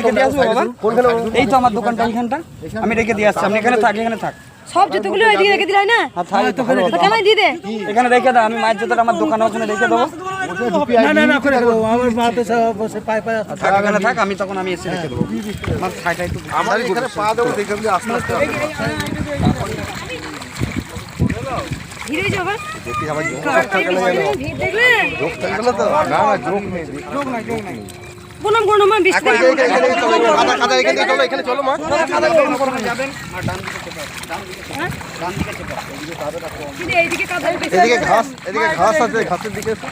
রেখে দিয়ে আসব বাবা? এই তো আমার দোকানটা এইখানটা আমি রেখে দিয়ে আসছি। আপনি এখানে থাক এখানে থাক। সব জুতোগুলো ওইদিকে রেখে দিলে না? আর থাক তো তো কেন দিয়ে দে। এখানে রেখে দাও আমি মায়ের জুতোটা আমার দোকানের ওখানে রেখে দেবো। না না না করে দেবো। আমার মা তো সব বসে পায়ে পায়ে থাক এখানে থাক আমি তখন আমি এসে রেখে দেবো। আমার ছাইটা একটু আমার এখানে পা দেবো দেখে আমি আস্তে আস্তে ধীরে যাবা দেখি আমার যোগ ভিড় দেখলে? যোগ তো না না যোগ নেই। প্রণাম করো মা বৃষ্টি এই, এই, চলো, কাদা কাদা এখানে চলো এখানে চলো মা। যাবেন আর ডান দিকে চেপে ডান দিকে চেপে দিদি এইদিকে কাদা বেশি এদিকে ঘাস এদিকে ঘাস আছে ঘাসের দিকে এসো।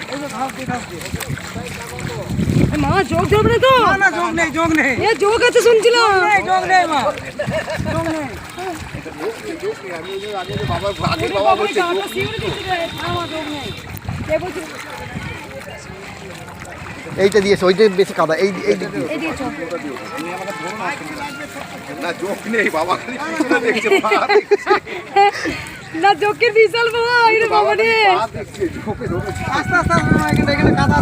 মা যোগ ধরবে না তো? না যোগ নেই যোগ নেই। এ যোগ আছে শুনছিলাম। যোগ নেই মা। বাবা আগে বাবা বলছে যোগ এইটা দিয়েছে ওইটা বেশি কাদা এই এই দিক দিয়ে। না যোগ নেই বাবা খালি পিছনে দেখছে পা না যোগের বিশাল বাবা আরে বাবা রে যোগে ধরেছে। আস্তে আস্তে এখানে এখানে কাদা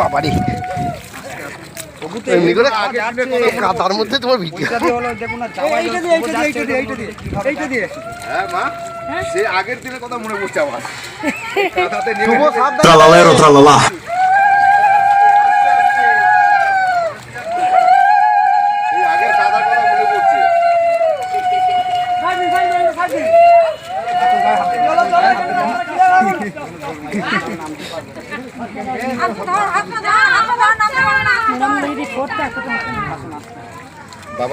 বাবা রে এমনি করে মধ্যে তোমার ভিডিও। হ্যাঁ আগের দিনের কথা মনে পড়ছে আমার নেমে শুভ সাবধান Tralalero tralala. এই আগের কাদার কথা মনে পড়ছে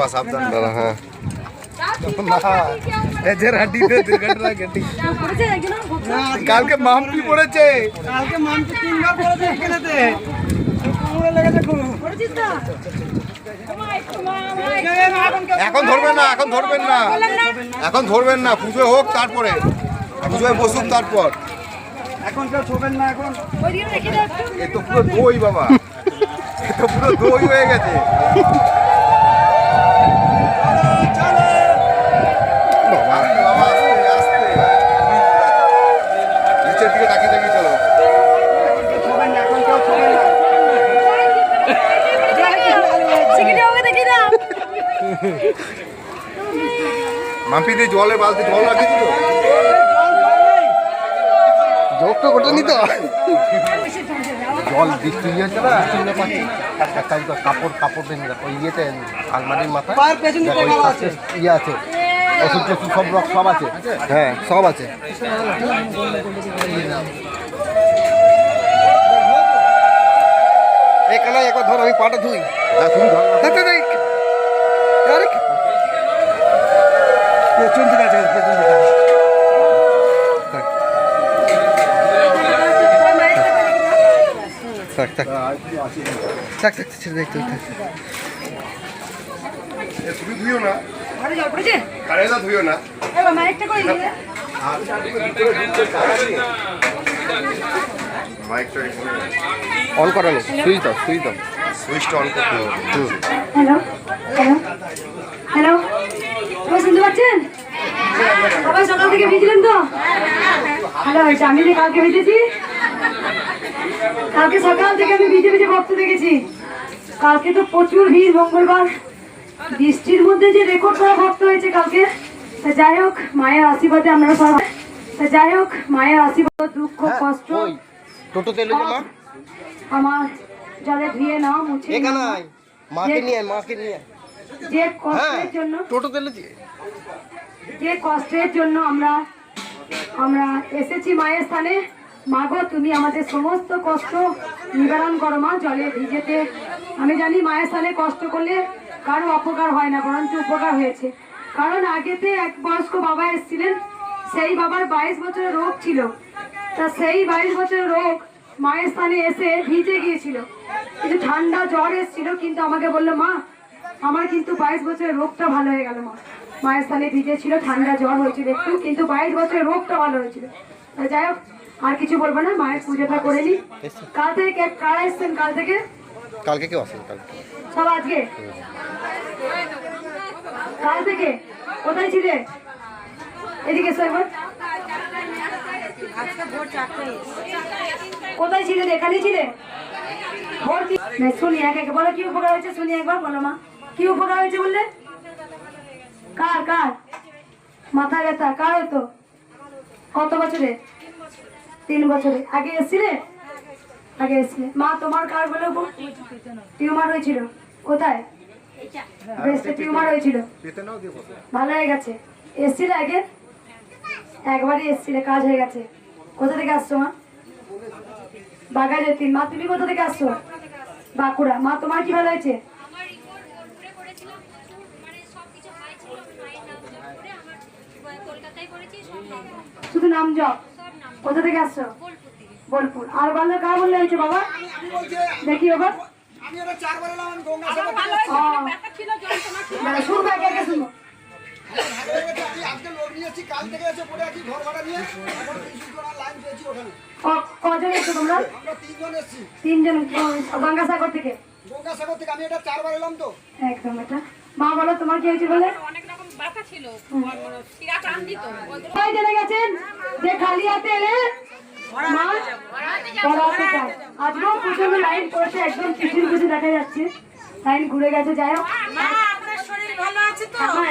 বাবা সাবধান দাদা হ্যাঁ এজের হাড্ডিতে দুর্ঘটনা ঘটি করেছে একজন কালকে মাম্পি পড়েছে কালকে তিনবার এখানেতে এখন ধরবেন না এখন ধরবেন না। এখন ধরবেন না পুজো হোক তারপরে। পুজোয় বসুন তারপর। এখন কেউ ছোবেন না এখন। এ তো পুরো দই বাবা। এ তো পুরো দই হয়ে গেছে। মাম্পি দিয়ে জলে বালতি জল রাখিস তো যোগ তো গোটা নিত জল বৃষ্টি হয়েছে না শুনতে পাচ্ছি। এক কাজ কর, কাপড় কাপড় বেঁধে রাখো ইয়েতে আলমারির মাথায়। ইয়ে আছে। ওষুধ টষুধ সব রক সব আছে। হ্যাঁ সব আছে। কানাই একবার ধর আমি পাটা ধুই। হ্যাঁ তুমি ধর না। দেখতে দেখ আরে পেছন আছে পেছন দিকে থাক থাক থাক থাক ছেড়ে থাক। তুমি ধুইও না। জল পড়েছে ধুইও না। এবার মাইকটা করে দিলে অন করা নেই সুইচ দাও সুইচ দাও। সুইচটা অন করতে হবে। Hello hello hello. শুনতে পাচ্ছেন সবাই সকাল থেকে ভিজলেন তো? হ্যালো হয়েছে। আমি যে কালকে ভিজেছি কালকে সকাল থেকে আমি ভিজে ভিজে ভক্ত দেখেছি। কালকে তো প্রচুর ভিড় মঙ্গলবার। বৃষ্টির মধ্যে যে রেকর্ড করা ভক্ত হয়েছে কালকে। তা যাই হোক মায়ের আশীর্বাদে আপনারা সবাই তা যাই হোক মায়ের আশীর্বাদ দুঃখ কষ্ট ওই টোটো তেলে যে মা? আমার জলে ধুয়ে নাও মুছে নাও। এখানাই মাকে নিয়ে মাকে নিয়ে যে হ্যাঁ কষ্টের জন্য টোটো তেলে দিয়ে। যে কষ্টের জন্য আমরা আমরা এসেছি মায়ের স্থানে মাগো তুমি আমাদের সমস্ত কষ্ট নিবারণ করো মা, জলে ভিজেতে। আমি জানি মায়ের স্থানে কষ্ট করলে কারও অপকার হয় না, বরঞ্চ উপকার হয়েছে। কারণ আগেতে এক বয়স্ক বাবা এসেছিলেন, সেই বাবার বাইশ বছরের রোগ ছিল। তা সেই বাইশ বছরের রোগ মায়ের স্থানে এসে ভিজে গিয়েছিল। কিন্তু ঠান্ডা জ্বর এসেছিল, কিন্তু আমাকে বলল, মা, আমার কিন্তু বাইশ বছরের রোগটা ভালো হয়ে গেল মা। মায়ের স্থানে ভিজে ছিল ঠান্ডা জ্বর হয়েছিল একটু কিন্তু বাইশ বছরের রোগটা ভালো হয়েছিল। যাই হোক আর কিছু বলব না মায়ের পুজোটা করে নি কাল থেকে কে- কারা এসছেন কাল থেকে? কালকে কেউ আসেন কালকে। সব আজকে? কাল থেকে? কোথায় ছিলে? এদিকে একবার। কোথায় ছিলে? এখানেই ছিলে? ভর্তি বেশ, শুনি এক এক বলো কি উপকার হয়েছে শুনি একবার বলো মা। কি উপকার হয়েছে বললে? কার কার? মাথা ব্যথা, কার হতো? কত বছরে? তিন বছরে। আগে এসছিলে? আগে এসছিলে। মা, তোমার কার বলে টিউমার হয়েছিল। কোথায়? ব্রেস্টে টিউমার হয়েছিল। ভালো হয়ে গেছে। এসছিলে আগে? একবারই এসছিলে, কাজ হয়ে গেছে। কোথা থেকে আসছো, মা? বাগাজের মা, তুমি কোথা থেকে আসছো? বাঁকুড়া। মা, তোমার কি ভালো হয়েছে আমার রিপোর্ট উপরে করেছিলাম কিন্তু মানে সব কিছু হাই ছিল আমি মায়ের নাম জপ করে আমার কলকাতায় করেছি সব নাম শুধু নাম জপ নাম কোথা থেকে আসছো? বোলপুর। আর বলল কার বললে হয়েছে বাবা? দেখি বাবা শুনব শুনব? কজন এসছো তোমরা? তিনজন তিনজন গঙ্গাসাগর থেকে। গঙ্গাসাগর থেকে আমি এটা চারবার এলাম তো। একদম এটা। মা বলো তোমার কি হয়েছে বলে? অনেক গেছেন? যে খালি হাতে এলে আজকেও প্রচণ্ড লাইন করেছে একদম কিছু কিছু দেখা যাচ্ছে। লাইন ঘুরে গেছে যাই হোক।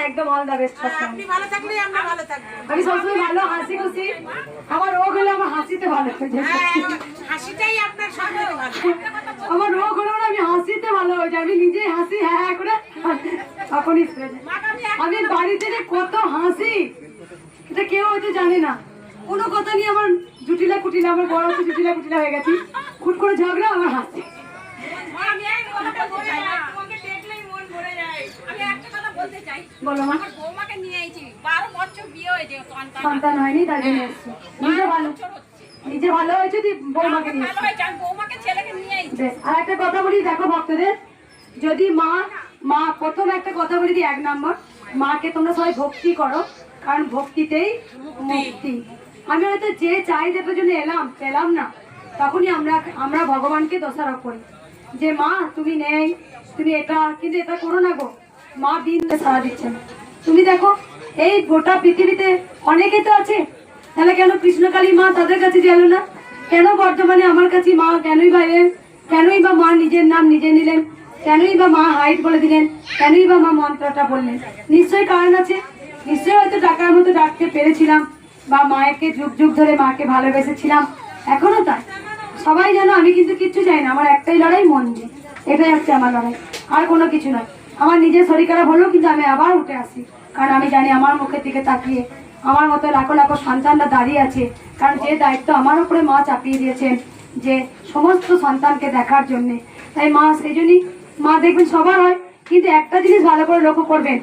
একদম অল বেস্ট আপনি ভালো আমরা ভালো থাকব। আমি সবসময় ভালো হাসি খুশি। আমার রোগ হলে আমার হাসিতে ভালো হয়ে যায়। হ্যাঁ, হাসিটাই আপনার সব আমার রোগ হলেও না আমি হাসিতে ভালো হয়ে যায় আমি নিজেই হাসি হ্যাঁ হ্যাঁ করে তখনই সেরে আমি বাড়িতে যে কত হাসি এটা কেউ হয়তো জানে না। কোনো কথা নিয়ে আমার জুটিলা কুটিলা আমার বড় জুটিলা কুটিলা হয়ে গেছি। খুট করে ঝগড়া আমার হাসি। সন্তান। হয়নি তাই জন্য নিজে ভালো। নিজে ভালো হয়েছে বৌমাকে নিয়ে আর একটা কথা বলি দেখো ভক্তদের যদি মা মা প্রথম একটা কথা বলি দিই এক নম্বর মাকে তোমরা সবাই ভক্তি করো কারণ ভক্তিতেই মুক্তি। আমি হয়তো যে চাহিদাটার জন্য এলাম পেলাম না তখনই আমরা আমরা ভগবানকে দোষারোপ করি। যে মা, তুমি নেই। তুমি এটা, কিন্তু এটা করো না গো। মা দিন সারা দিচ্ছেন তুমি দেখো, এই গোটা পৃথিবীতে অনেকেই তো আছে। তাহলে কেন কৃষ্ণকালী মা তাদের কাছে গেল না? কেন বর্তমানে আমার কাছে মা কেনই বা এলেন? কেনই বা মা নিজের নাম নিজে নিলেন? কেনই বা মা হাইট বলে দিলেন? কেনই বা মা মন্ত্রটা বললেন? নিশ্চয়ই কারণ আছে। নিশ্চয়ই হয়তো টাকার মতো ডাকতে পেরেছিলাম বা মায়েকে যুগ যুগ ধরে মাকে ভালোবেসেছিলাম। এখনও তাই। সবাই জানো, আমি কিন্তু কিচ্ছু চাই না। আমার একটাই লড়াই, মন দিয়ে। এটাই হচ্ছে আমার লড়াই। আর কোনো কিছু নয়। আমার নিজের শরীর খারাপ হলেও কিন্তু আমি আবার উঠে আসি। কারণ আমি জানি আমার মুখের দিকে তাকিয়ে, আমার মতো লাখো লাখো সন্তানরা দাঁড়িয়ে আছে। কারণ যে দায়িত্ব আমার উপরে মা চাপিয়ে দিয়েছেন, যে সমস্ত সন্তানকে দেখার জন্যে। তাই মা, সেই জন্যই মা দেখবেন সবার হয়। কিন্তু একটা জিনিস ভালো করে লক্ষ্য করবেন,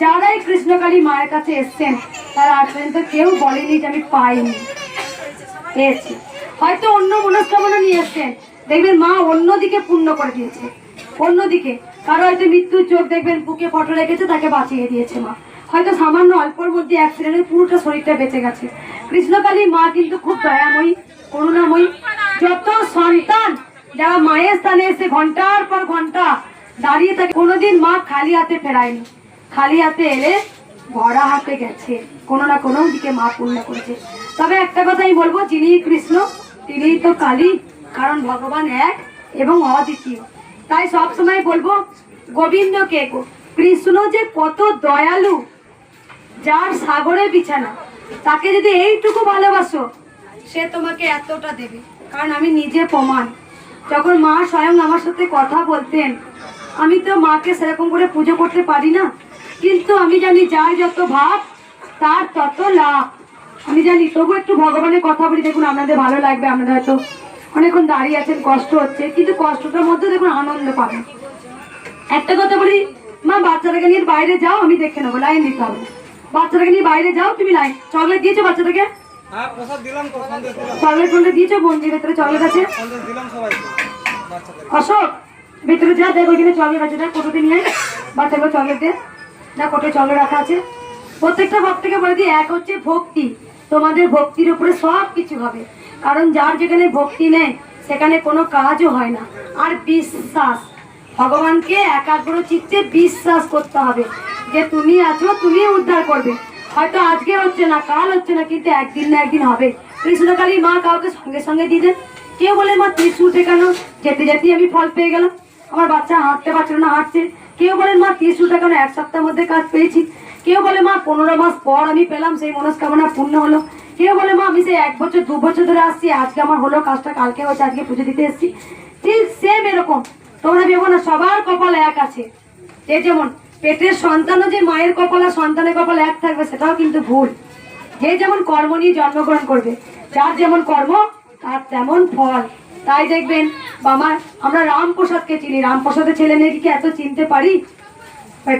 যারাই কৃষ্ণকালী মায়ের কাছে এসছেন, তারা আজ পর্যন্ত কেউ বলেনি যে আমি পাইনি। পেয়েছি হয়তো অন্য মনস্কামনা নিয়ে এসছেন। দেখবেন মা অন্যদিকে পূর্ণ করে দিয়েছে। অন্যদিকে কারও হয়তো মৃত্যুর চোখ দেখবেন, বুকে ফটো রেখেছে, তাকে বাঁচিয়ে দিয়েছে মা। হয়তো সামান্য অল্পর মধ্যে অ্যাক্সিডেন্টে পুরোটা শরীরটা বেঁচে গেছে। কৃষ্ণকালী মা কিন্তু খুব দয়াময়ী, করুণাময়ী। যত সন্তান যারা মায়ের স্থানে এসে ঘণ্টার পর ঘণ্টা দাঁড়িয়ে থাকে, কোনোদিন মা খালি হাতে ফেরায়নি। খালি হাতে এলে ভরা হাতে গেছে। কোনো না কোনো দিকে মা পূর্ণ করেছে। তবে একটা কথাই বলব, যিনি কৃষ্ণ তিনিই তো কালী, কারণ ভগবান এক এবং অদ্বিতীয়। তাই সব সময় বলব, গোবিন্দকে কৃষ্ণ যে কত দয়ালু, যার সাগরে বিছানা, তাকে যদি এইটুকু ভালোবাসো, সে তোমাকে এতটা দেবে, কারণ আমি নিজে প্রমাণ। যখন মা স্বয়ং আমার সাথে কথা বলতেন, আমি তো মাকে সেরকম করে পুজো করতে পারি না, কিন্তু আমি জানি যার যত ভাব, তার তত লাভ। আমি জানি তবু একটু ভগবানের কথা বলি দেখুন আপনাদের ভালো লাগবে আপনাদের হয়তো অনেকক্ষণ দাঁড়িয়ে আছেন কষ্ট হচ্ছে কিন্তু কষ্টটার মধ্যে দেখুন আনন্দ পাবেন। একটা কথা বলি মা বাচ্চাটাকে নিয়ে বাইরে যাও আমি দেখে নেব লাইন দিতে হবে। বাচ্চাটাকে নিয়ে বাইরে যাও তুমি লাইন চকলেট দিয়েছ বাচ্চাটাকে? হ্যাঁ চকলেট ফন্ডে দিয়েছ বন্দির ভেতরে চকলেট আছে? অশোক ভেতরে যা দেখ ওইখানে চকলেট আছে দেখ কোটোতে নিয়ে। বাচ্চাগুলো চকলেট দে। না কোটোয় চকলেট রাখা আছে। প্রত্যেকটা ভক্তকে বলে দিই এক হচ্ছে ভক্তি। তোমাদের ভক্তির উপরে সব কিছু হবে। কারণ যার যেখানে ভক্তি নেই, সেখানে কোনো কাজও হয় না। আর বিশ্বাস, ভগবানকে একাগ্র চিত্তে বিশ্বাস করতে হবে যে তুমি আছো, তুমি উদ্ধার করবে। হয়তো আজকে হচ্ছে না, কাল হচ্ছে না, কিন্তু একদিন না একদিন হবে। কৃষ্ণকালী মা কাউকে সঙ্গে সঙ্গে দিয়ে দেন। কেউ বলে, মা, ত্রিশুল ঠেকানো, যেতে যেতে আমি ফল পেয়ে গেলাম। আমার বাচ্চা হাঁটতে পারছিল না, হাঁটছে। কেউ বলেন, মা, ত্রিশুল ঠেকানো, এক সপ্তাহের মধ্যে কাজ পেয়েছি। কেউ বলে, মা, পনেরো মাস পর আমি পেলাম সেই মনস্কামনা পূর্ণ হলো। কেউ বলে, মা, আমি সেই এক বছর, দু বছর ধরে আসছি, আজকে আমার হলো কাজটা, কালকে হচ্ছে আজকে পুজো দিতে এসেছি। ঠিক সেম এরকম। তোমরা ভেবো না, সবার কপাল এক আছে। যে যেমন পেটের সন্তানও যে মায়ের কপাল আর সন্তানের কপাল এক থাকবে, সেটাও কিন্তু ভুল। যে যেমন কর্ম নিয়ে জন্মগ্রহণ করবে, যার যেমন কর্ম, তার তেমন ফল। তাই দেখবেন, বাবা, আমরা রামপ্রসাদকে চিনি। রামপ্রসাদের ছেলে মেয়েকে কি এত চিনতে পারি?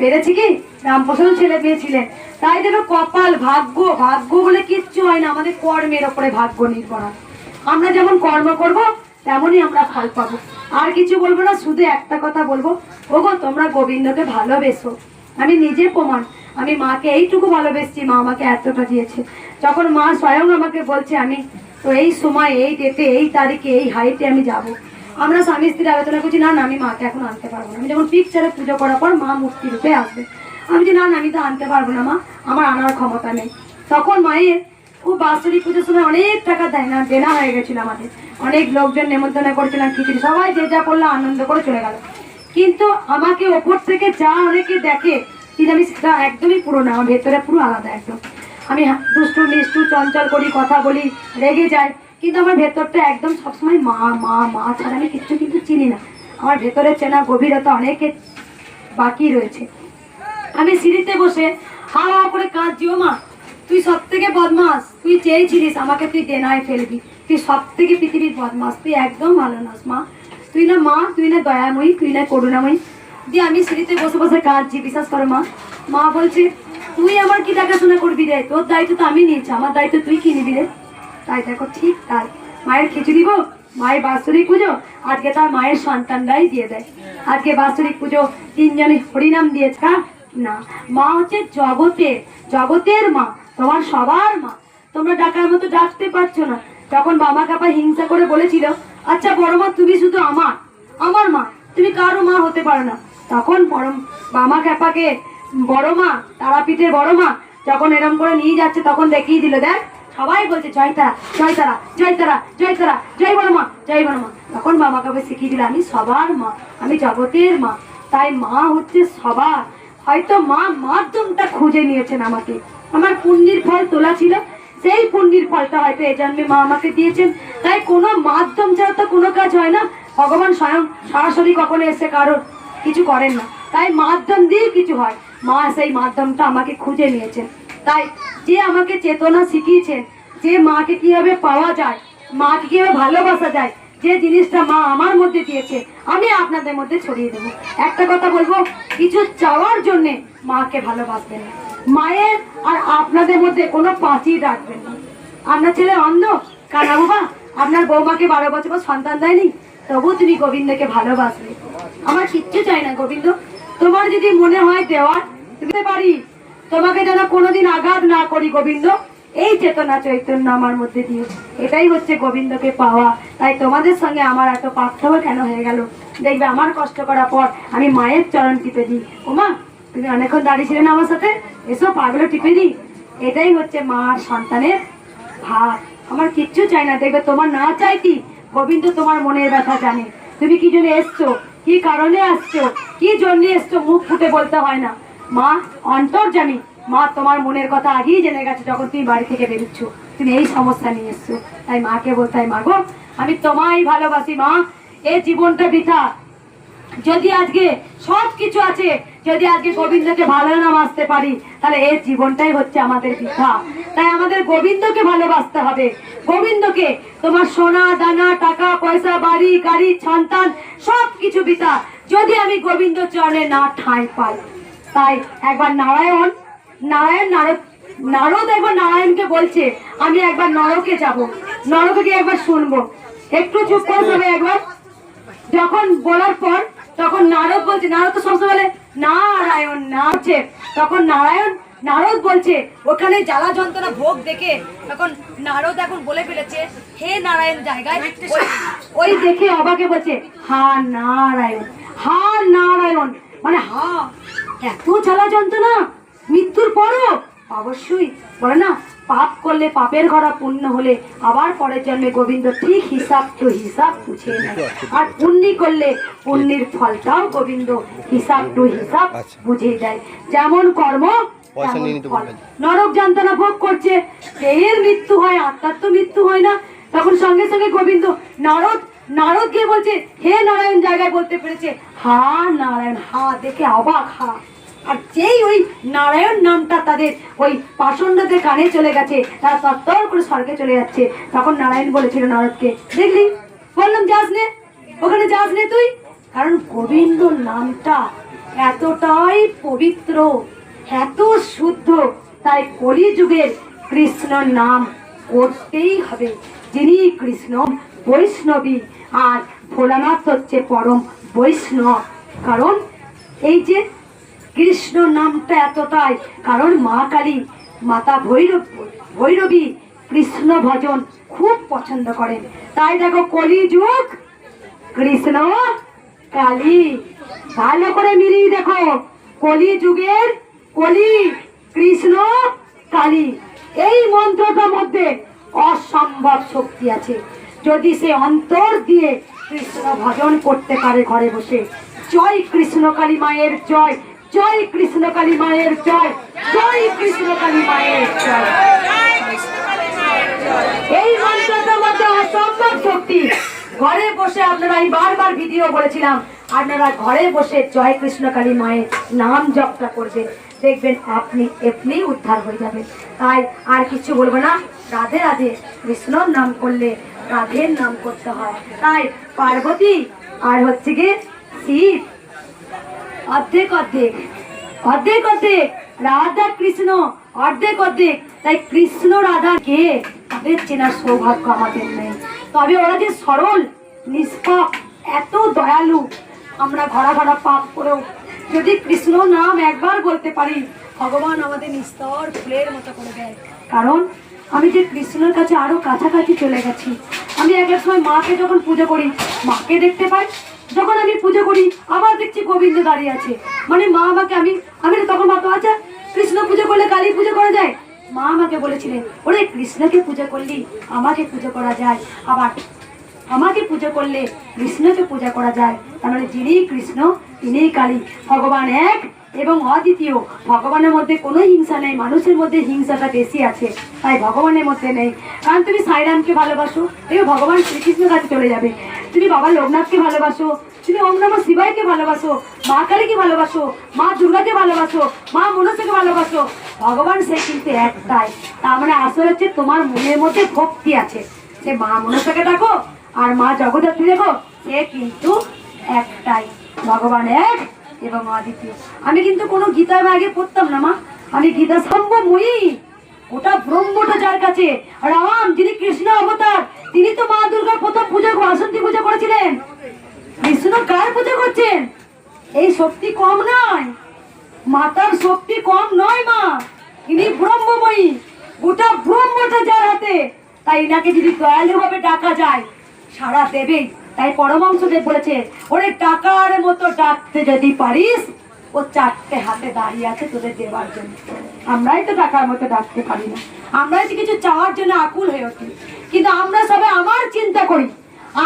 পেরেছি কি? রামপ্রসাদ ছেলে মেয়ে ছিলেন তাই দেখো কপাল ভাগ্য ভাগ্য বলে কিচ্ছু হয় না, আমাদের কর্মের ওপরে ভাগ্য নির্ভর আমরা যেমন কর্ম করব, তেমনই আমরা ফল পাবো। আর কিছু বলব না, শুধু একটা কথা বলব। ওগো, তোমরা গোবিন্দকে ভালোবেসো। আমি নিজে প্রমাণ, আমি মাকে এইটুকু ভালোবেসছি, মা আমাকে এতটা দিয়েছে। যখন মা স্বয়ং আমাকে বলছে, আমি তো এই সময়, এই ডেটে এই তারিখে, এই হাইটে আমি যাব। আমরা স্বামী স্ত্রী আলোচনা করছি, না না, আমি মাকে এখন আনতে পারব না। আমি যখন পিকচারে পুজো করার পর মা মূর্তি রূপে আসবে। আমি যে, না না, আমি তো আনতে পারব না, মা, আমার আনার ক্ষমতা নেই। তখন মায়ের খুব বাৎসরিক পুজোর সময় অনেক টাকা দেয় না দেনা হয়ে গেছিল আমাদের। অনেক লোকজন নেমন্তন্ন করেছিলাম খিচুড়ি, সবাই যে যা করল আনন্দ করে চলে গেল। কিন্তু আমাকে ওপর থেকে যা অনেকে দেখে, কিন্তু আমি সেটা একদমই পুরো না, আমার ভেতরে পুরো আলাদা একদম। আমি দুষ্টু, মিষ্টু, চঞ্চল করি, কথা বলি, রেগে যাই। কিন্তু আমার ভেতরটা একদম সবসময় মা মা মা ছাড়া আমি কিচ্ছু কিন্তু চিনি না। আমার ভেতরে চেনা গভীরতা অনেকে বাকি রয়েছে। আমি সিঁড়িতে বসে হা হা করে কাঁদছি, ও মা, তুই সব থেকে বদমাস, তুই চেয়েছিলিস আমাকে তুই দেনায় ফেলবি। তুই সব থেকে পৃথিবীর বদমাস, তুই একদম ভালো নাস, মা। তুই না মা, তুই না দয়াময়ী, তুই না করুণাময়ী। দিয়ে আমি সিঁড়িতে বসে বসে কাঁদছি, বিশ্বাস করো মা। মা বলছে, তুই আমার কি দেখাশোনা করবি রে? তোর দায়িত্ব তো আমি নিয়েছি, আমার দায়িত্ব তুই কি নিবি রে? তাই দেখো ঠিক তাই। মায়ের খিচুড়ি ভোগ, মায়ের বাৎসরিক পুজো, আজকে তার মায়ের সন্তানরাই দিয়ে দেয়। আজকে বাৎসরিক পুজো, তিনজনে হরিনাম দিয়েছে না। মা হচ্ছে জগতের জগতের মা, তোমার সবার মা। তোমরা ডাকার মতো ডাকতে পারছ না। যখন বাবা কাপা হিংসা করে বলেছিল আচ্ছা বড় মা, তুমি শুধু আমার আমার মা, তুমি কারও মা হতে পারো না। তখন বড় বামা ক্যাপাকে বড় মা, তারাপীঠের বড় মা, যখন এরম করে নিয়ে যাচ্ছে, তখন দেখিয়ে দিল, দেখ সবাই বলছে, জয় তারা জয় তারা জয় তারা জয় তারা, জয় বড় মা, জয় বড় মা। তখন মা কাপে শিখিয়ে দিল? আমি সবার মা, আমি জগতের মা, তাই মা হচ্ছে সবার। হয়তো মা মাধ্যমটা খুঁজে নিয়েছেন আমাকে। আমার পুণ্যির ফল তোলা ছিল, সেই পুণ্যির ফলটা হয়তো এ জন্মে মা আমাকে দিয়েছেন। তাই কোনো মাধ্যম ছাড়া তো কোনো কাজ হয় না। ভগবান স্বয়ং সরাসরি কখনো এসে কারোর কিছু করেন না। তাই মাধ্যম দিয়ে কিছু হয়। মা সেই মাধ্যমটা আমাকে খুঁজে নিয়েছেন। তাই যে আমাকে চেতনা শিখিয়েছেন যে মাকে কীভাবে পাওয়া যায়, মাকে কীভাবে ভালোবাসা যায়, যে জিনিসটা মা আমার মধ্যে দিয়েছে, আমি আপনাদের মধ্যে ছড়িয়ে দেবো। একটা কথা বলব, কিছু চাওয়ার জন্যে মাকে ভালোবাসবেন না। মায়ের আর আপনাদের মধ্যে কোনো পাঁচি রাখবেন না। আপনার ছেলে অন্ধ? কানা বাবা, আপনার বৌমাকে বারো বছর পর সন্তান দেয়নি? তবু তুমি গোবিন্দকে ভালোবাসবে। আমার কিচ্ছু চাই না গোবিন্দ। তোমার যদি মনে হয় দেওয়ার, দিতে পারি। তোমাকে যেন কোনোদিন আঘাত না করি, গোবিন্দ। এই চেতনা চৈতন্য আমার মধ্যে দিয়ে এটাই হচ্ছে গোবিন্দকে পাওয়া। তাই তোমাদের সঙ্গে আমার এত পার্থক্য কেন হয়ে গেল? দেখবে আমার কষ্ট করার পর আমি মায়ের চরণ টিপে দিই। ওমা তুমি অনেকক্ষণ দাঁড়িয়ে ছিলে না আমার সাথে? এসো, পাগুলো টিপে দিই। এটাই হচ্ছে মা সন্তানের ভাব। আমার কিচ্ছু চাই না। দেখবে তোমার না চাইতি গোবিন্দ তোমার মনের ব্যথা জানে। তুমি কি জন্য এসছো? কি কারণে আসছো? কি জন্য এসছো? মুখ ফুটে বলতে হয় না। মা অন্তর্জামী মা, তোমার মনের কথা আগেই জেনে গেছে যখন তুমি বাড়ি থেকে বেরোচ্ছ। তুমি এই সমস্যা নিয়ে এসছো। তাই মাকে বলতে হয় মা গো, আমি তোমায় ভালোবাসি মা। এই জীবনটা বৃথা। যদি আজকে সব কিছু আছে, যদি আজকে গোবিন্দকে ভালো নাম আসতে পারি, তাহলে এই জীবনটাই হচ্ছে আমাদের বৃথা। তাই আমাদের গোবিন্দকে ভালোবাসতে হবে। গোবিন্দকে তোমার সোনা, দানা, টাকা, পয়সা, বাড়ি, গাড়ি, সন্তান সব কিছু বৃথা। যদি আমি গোবিন্দ চরণে না ঠাঁই পাই। তাই একবার নারায়ণ নারায়ণ নারদ নারদ একবার নারায়ণকে বলছে, আমি একবার নরকে যাব, নরকে গিয়ে একবার শুনব। একটু চুপ করে সবাই একবার। যখন বলার পর, তখন নারদ বলছে, নারদ তো সবসময় বলে, নারায়ণ, না হচ্ছে। তখন নারায়ণ, নারদ বলছে, ওখানে জ্বালা যন্ত্রণা ভোগ দেখে তখন নারদ এখন বলে ফেলেছে, হে নারায়ণ জায়গায় ওই দেখে অবাকে বলছে, হা, নারায়ণ হা, নারায়ণ মানে হা এত জ্বালা যন্ত্রণা। মৃত্যুর পরও? অবশ্যই। বলে না পাপ করলে পাপের ঘরা পুণ্য হলে আবার পরের জন্মে গোবিন্দ ঠিক হিসাব তো হিসাব বুঝিয়ে নেয়। আর পুণ্যি করলে পুণ্যের ফলটাও গোবিন্দ হিসাব টু হিসাব বুঝিয়ে দেয়। যেমন কর্ম। নরক যন্ত্রণা ভোগ করছে। দেহের মৃত্যু হয় আত্মার তো মৃত্যু হয় না। তখন সঙ্গে সঙ্গে গোবিন্দ নারদ নারদ গিয়ে বলছে, হে নারায়ণ, জায়গায় বলতে পেরেছে, হা নারায়ণ, হা দেখে অবাক হা। আর যেই ওই নারায়ণ নামটা তাদের ওই পাষণ্ডদের কানে চলে গেছে, তারা তত্তর করে স্বর্গে চলে যাচ্ছে। তখন নারায়ণ বলেছিল নারদকে, দেখলি? বললাম, যাস নে, ওখানে যাস নে তুই? কারণ গোবিন্দ নামটা এতটাই পবিত্র, এত শুদ্ধ, তাই কলিযুগের কৃষ্ণ নাম করতেই হবে। যিনি কৃষ্ণ বৈষ্ণবী। আর ভোলানাথ হচ্ছে পরম বৈষ্ণব। কারণ এই যে কৃষ্ণ নামটা এতটাই, কারণ মা কালী, মাতা ভৈরব, ভৈরবী কৃষ্ণ ভজন খুব পছন্দ করেন। তাই দেখো কলিযুগ, কৃষ্ণ, কালী। ভালো করে মিলিয়ে দেখো কলি যুগের কলি, কৃষ্ণ, কালী। এই মন্ত্রটার মধ্যে অসম্ভব শক্তি আছে। যদি সে অন্তর দিয়ে কৃষ্ণ ভজন করতে পারে ঘরে বসে, জয় কৃষ্ণ কালী মায়ের জয় জয় কৃষ্ণ কালী মায়ের জয় জয় কৃষ্ণ কালী মায়ের জয়। এই মন্ত্রটার মধ্যে অসম্ভব শক্তি। ঘরে বসে আপনারা আমি বারবার ভিডিও বলেছিলাম, আপনারা ঘরে বসে জয় কৃষ্ণ কালী মায়ের নাম জপটা করবেন। দেখবেন আপনি এমনি উদ্ধার হয়ে যাবেন। তাই আর কিছু বলব না। রাধে রাধে কৃষ্ণর নাম করলে রাধের নাম করতে হয়। তাই পার্বতী আর হচ্ছে গিয়ে শিব। অর্ধেক অর্ধেক। অর্ধেক অর্ধেক। রাধা কৃষ্ণ অর্ধেক অর্ধেক। তাই কৃষ্ণ, রাধা, কে? তাদের চেনার সৌভাগ্য আমাদের নেই। তবে ওরা যে সরল, নিষ্পাপ, এত দয়ালু, আমরা ঘরা ঘরা পাপ করেও যদি কৃষ্ণ নাম একবার বলতে পারি, ভগবান আমাদের নিস্তর ফুলের মতো করে দেয়। কারণ, আমি যে কৃষ্ণের কাছে আরও কাছাকাছি চলে গেছি, আমি এক এক সময় মাকে যখন পুজো করি, মাকে দেখতে পাই, যখন আমি পুজো করি, আবার দেখছি গোবিন্দ দাঁড়িয়ে আছে। মানে মা আমাকে, আমি আমি তখন ভাবতো আচ্ছা কৃষ্ণ পুজো করলে কালী পুজো করা যায়? মা আমাকে বলেছিলেন, ওরে, কৃষ্ণকে পুজো করলি, আমাকে পুজো করা যায়। আবার আমাকে পুজো করলে কৃষ্ণকে পূজা করা যায়। তার মানে যিনি কৃষ্ণ তিনিই কালী। ভগবান এক এবং অদ্বিতীয়। ভগবানের মধ্যে কোনো হিংসা নেই, মানুষের মধ্যে হিংসাটা বেশি আছে। তাই ভগবানের মধ্যে নেই। কারণ তুমি সাইরামকে ভালোবাসো তুমি ভগবান শ্রীকৃষ্ণের কাছে চলে যাবে। তুমি বাবা লোকনাথকে ভালোবাসো, তুমি ওম নম শিবাইকে ভালোবাসো, মা কালীকে ভালোবাসো, মা দুর্গাকে ভালোবাসো, মা মনসাকে ভালোবাসো। ভগবান সে কিন্তু একটাই। তার মানে আসলে হচ্ছে তোমার মনের মধ্যে ভক্তি আছে। সে মা মনসাকে ডাকো আর মা জগদ্ধাত্রী দেখো, সে কিন্তু একটাই ভগবান এক এবং অদ্বিতীয় আমি কিন্তু কোনো গীতা আগে পড়তাম না মা। আমি গীতা সম্ভব সম্ভবময়ী ওটা ব্রহ্মটা যার কাছে। রাম, যিনি কৃষ্ণ অবতার, তিনি তো মা দুর্গার প্রথম পূজা বাসন্তী পূজা করেছিলেন। কৃষ্ণ কার পূজা করছেন? এই শক্তি কম নয়। মাতার শক্তি কম নয় মা। ইনি ব্রহ্মময়ী। গোটা ব্রহ্মটা যার হাতে। তাই এনাকে যদি দয়ালুভাবে ডাকা যায় সারা দেবেই তাই পরমাংশদেব বলেছে, ওরে টাকার মতো ডাকতে যদি পারিস, ও চারটে হাতে দাঁড়িয়ে আছে তোদের দেওয়ার জন্য। আমরাই তো টাকার মতো ডাকতে পারি না। আমরাই তো কিছু চাওয়ার জন্য আকুল হয়ে উঠি। কিন্তু আমরা সবাই আমার চিন্তা করি।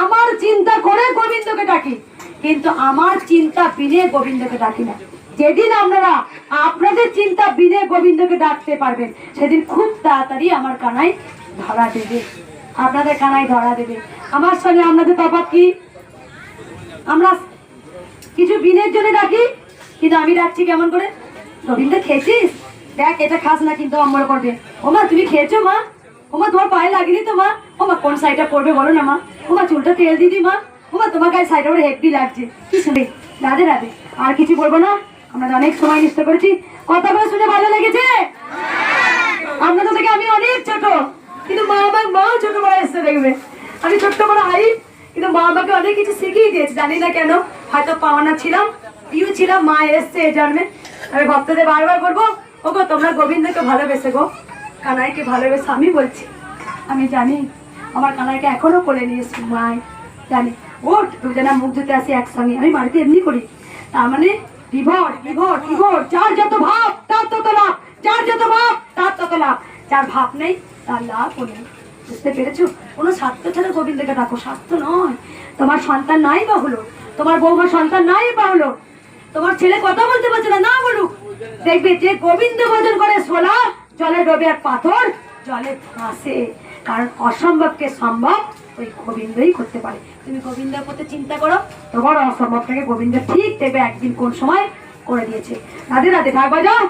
আমার চিন্তা করে গোবিন্দকে ডাকি। কিন্তু আমার চিন্তা বিনে গোবিন্দকে ডাকি না। যেদিন আপনারা আপনাদের চিন্তা বিনে গোবিন্দকে ডাকতে পারবেন, সেদিন খুব তাড়াতাড়ি আমার কানায় ধরা দেবে। আপনাদের কানায় ধরা দেবে। আমার সঙ্গে আপনাদের তফাৎ কি? আমরা কিছু বিনের জন্য ডাকি, কিন্তু আমি ডাকছি কেমন করে? গোবিন্দ খেয়েছিস? দেখ, এটা খাস না, কিন্তু অম্বল করবে। ও মা তুমি খেয়েছো, মা? ও মা তোমার পায়ে লাগেনি তো, মা? ও মা কোন সাইডটা পড়বে বলো না, মা? ও মা চুলটা তেল দিদি মা? ও মা তোমার গায়ে সাইডটা ওর হেভি লাগছে। কি শুনে রাধে রাধে। আর কিছু বলব না? আমরা অনেক সময় নিষ্ঠ করেছি। কথাগুলো শুনে ভালো লেগেছে? আপনাদের থেকে আমি অনেক ছোট। কিন্তু মা আমার মাও বড় এসছে, দেখবে। আমি ছোট্ট বড় হাই কিন্তু মা আমাকে অনেক কিছু শিখিয়ে দিয়েছে, জানি না কেন। হয়তো পাওয়ানা ছিলাম, পিউ ছিলাম, মা এসছে এই জন্মে। আমি ভক্তদের বারবার বলব ও গো তোমরা গোবিন্দকে ভালোবেসে গো। কানাইকে ভালোবেসে আমি বলছি, আমি জানি, আমার কানাইকে এখনও কোলে নিয়ে এসছি মায় জানি। ওট দুজনা মুখ ধুতে আসি একসঙ্গে, আমি বাড়িতে এমনি করি। তার মানে বিভর বিভর বিভর, যার যত ভাব, তার তত লাভ, যার যত ভাব, তার তত লাভ। যার ভাব নেই তার লাভ নেই বুঝতে পেরেছ? কোনো স্বার্থ ছাড়া গোবিন্দকে ডাকো, স্বার্থ নয়। তোমার সন্তান নাই বা হলো? তোমার বৌমা সন্তান নাই বা হলো? তোমার ছেলে কথা বলতে পারছে না না দেখবে যে গোবিন্দ ভজন করে সোলা, জলে ডোবে পাথর, জলে কারণ অসম্ভবকে সম্ভব ওই গোবিন্দই করতে পারে। তুমি গোবিন্দের প্রতি চিন্তা করো, তোমার অসম্ভবটাকে গোবিন্দ ঠিক দেবে একদিন কোন সময় করে দিয়েছে। রাধে রাধে ঢাক বাজাও।